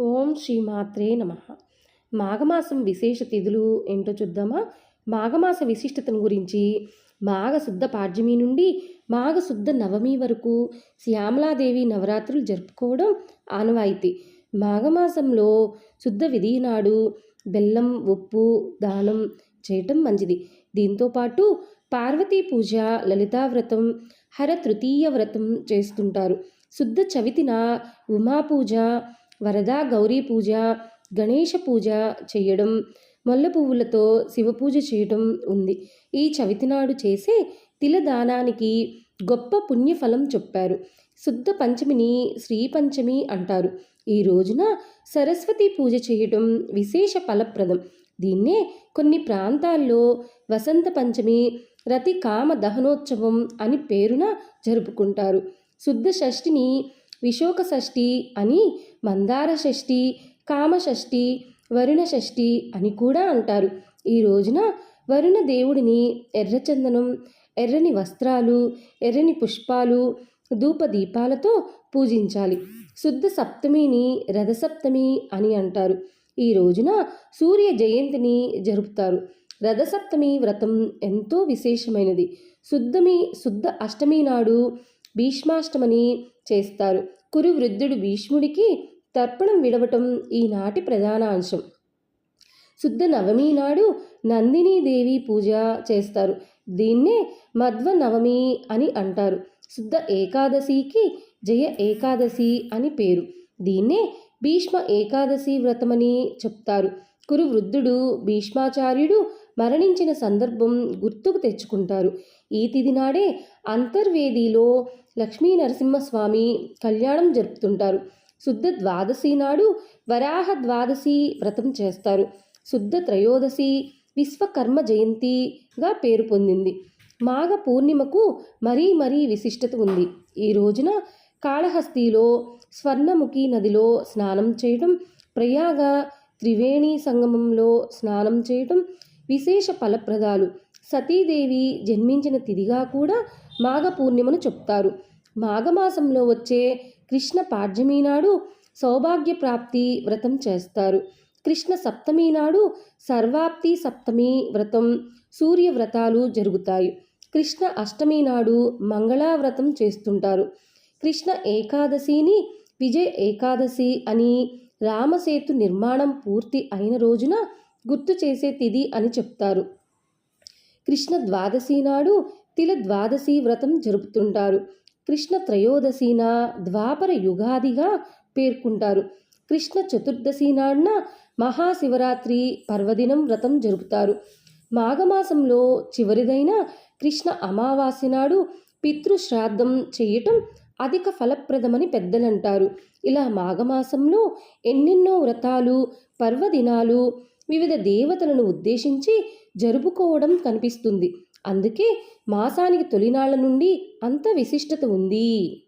ఓం శ్రీమాత్రే నమ. మాఘమాసం విశేష తిథులు ఏంటో చూద్దామా? మాఘమాస విశిష్టతను గురించి మాఘ శుద్ధ పాడ్యమి నుండి మాఘ శుద్ధ నవమి వరకు శ్యామలాదేవి నవరాత్రులు జరుపుకోవడం ఆనవాయితీ. మాఘమాసంలో శుద్ధ విధి నాడు బెల్లం ఉప్పు దానం చేయటం మంచిది. దీంతోపాటు పార్వతీ పూజ లలితా వ్రతం హర తృతీయ వ్రతం చేస్తుంటారు. శుద్ధ చవితిన ఉమా పూజ వరదా గౌరీ పూజ గణేష పూజ చేయడం మల్లె పువ్వులతో శివ పూజ చేయడం ఉంది. ఈ చవితి నాడు చేసే తిలదానానికి గొప్ప పుణ్యఫలం చెప్పారు. శుద్ధ పంచమిని శ్రీ పంచమి అంటారు. ఈ రోజున సరస్వతి పూజ చేయడం విశేష ఫలప్రదం. దీన్నే కొన్ని ప్రాంతాల్లో వసంత పంచమి రతి కామ దహనోత్సవం అని పేరున జరుపుకుంటారు. శుద్ధ షష్ఠిని విశోక షష్ఠి అని మందార షష్ఠి కామషష్ఠి వరుణ షష్ఠి అని కూడా అంటారు. ఈ రోజున వరుణ దేవుడిని ఎర్రచందనం ఎర్రని వస్త్రాలు ఎర్రని పుష్పాలు ధూప దీపాలతో పూజించాలి. శుద్ధ సప్తమిని రథసప్తమి అని అంటారు. ఈ రోజున సూర్య జయంతిని జరుపుతారు. రథసప్తమి వ్రతం ఎంతో విశేషమైనది. శుద్ధమి శుద్ధ అష్టమి నాడు భీష్మాష్టమని చేస్తారు. కురు వృద్ధుడు భీష్ముడికి తర్పణం విడవటం ఈనాటి ప్రధాన అంశం. శుద్ధ నవమి నాడు నందినీదేవి పూజ చేస్తారు. దీన్నే మధ్వ నవమి అని అంటారు. శుద్ధ ఏకాదశికి జయ ఏకాదశి అని పేరు. దీన్నే భీష్మ ఏకాదశి వ్రతమని చెప్తారు. కురు వృద్ధుడు భీష్మాచార్యుడు మరణించిన సందర్భం గుర్తుకు తెచ్చుకుంటారు. ఈ తిది నాడే అంతర్వేదిలో లక్ష్మీ నరసింహస్వామి కళ్యాణం జరుపుతుంటారు. శుద్ధ ద్వాదశి నాడు వరాహ ద్వాదశి వ్రతం చేస్తారు. శుద్ధ త్రయోదశి విశ్వకర్మ జయంతిగా పేరు పొందింది. మాఘ పూర్ణిమకు మరీ మరీ విశిష్టత ఉంది. ఈ రోజున కాళహస్తిలో స్వర్ణముఖి నదిలో స్నానం చేయడం ప్రయాగ త్రివేణి సంగమంలో స్నానం చేయటం విశేష ఫలప్రదాలు. సతీదేవి జన్మించిన తిథిగా కూడా మాఘ పూర్ణిమను చెప్తారు. మాఘమాసంలో వచ్చే కృష్ణ పాడ్యమి నాడు సౌభాగ్య ప్రాప్తి వ్రతం చేస్తారు. కృష్ణ సప్తమి నాడు సర్వాప్తి సప్తమి వ్రతం సూర్య వ్రతాలు జరుగుతాయి. కృష్ణ అష్టమి నాడు మంగళావ్రతం చేస్తుంటారు. కృష్ణ ఏకాదశిని విజయ ఏకాదశి అని రామసేతు నిర్మాణం పూర్తి అయిన రోజున గుర్తు చేసే తిథి అని చెప్తారు. కృష్ణ ద్వాదశి నాడు తిల ద్వాదశి వ్రతం జరుపుతుంటారు. కృష్ణ త్రయోదశిన ద్వాపర యుగాదిగా పేర్కొంటారు. కృష్ణ చతుర్దశి నాడున మహాశివరాత్రి పర్వదినం వ్రతం జరుపుతారు. మాఘమాసంలో చివరిదైన కృష్ణ అమావాస్య నాడు పితృశ్రాద్ధం చేయటం అధిక ఫలప్రదమని పెద్దలంటారు. ఇలా మాఘమాసంలో ఎన్నెన్నో వ్రతాలు పర్వదినాలు వివిధ దేవతలను ఉద్దేశించి జరుపుకోవడం కనిపిస్తుంది. అందుకే మాసానికి తొలినాళ్ళ నుండి అంత విశిష్టత ఉంది.